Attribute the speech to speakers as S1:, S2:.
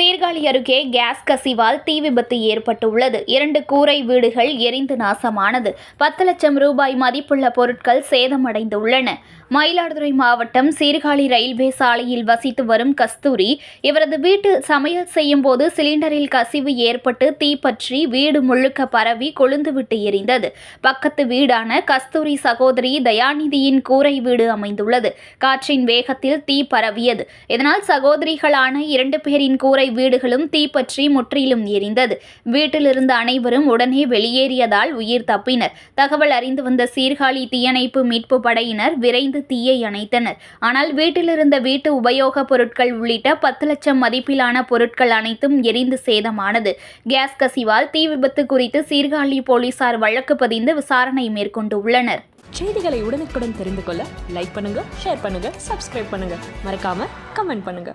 S1: C அருகே case கசிவால் தீ விபத்து ஏற்பட்டுள்ளது. இரண்டு கூரை வீடுகள் எரிந்து நாசமானது. பத்து லட்சம் ரூபாய் மதிப்புள்ள பொருட்கள் சேதமடைந்துள்ளன. மயிலாடுதுறை மாவட்டம் சீர்காழி ரயில்வே சாலையில் வசித்து வரும் கஸ்தூரி இவரது வீட்டில் சமையல் செய்யும் போது சிலிண்டரில் கசிவு ஏற்பட்டு தீப்பற்றி வீடு முழுக்க பரவி கொழுந்துவிட்டு எரிந்தது. பக்கத்து வீடான கஸ்தூரி சகோதரி தயாநிதியின் கூரை வீடு அமைந்துள்ளது. காற்றின் வேகத்தில் தீ பரவியது. இதனால் சகோதரிகளான இரண்டு பேரின் கூரை வீடுகளும் தீப்பற்றி முற்றிலும் எரிந்தது. வீட்டிலிருந்த அனைவரும் உடனே வெளியேறியதால் உயிர் தப்பினர். தகவல் அறிந்து வந்த சீர்காழி தீயணைப்பு மீட்பு படையினர் விரைந்து தீயை அணைத்தனர். ஆனால் வீட்டிலிருந்த வீட்டு உபயோகப் பொருட்கள் உள்ளிட்ட பத்து லட்சம் மதிப்பிலான பொருட்கள் அனைத்தும் எரிந்து சேதமானது. கேஸ் கசிவால் தீ விபத்து குறித்து சீர்காழி போலீசார் வழக்கு பதிந்து விசாரணை மேற்கொண்டுள்ளனர்.
S2: செய்திகளை உடனுக்குடன் தெரிந்து கொள்ள லைக் பண்ணுங்க ஷேர் பண்ணுங்க சப்ஸ்கிரைப் பண்ணுங்க. மறக்காம கமெண்ட் பண்ணுங்க.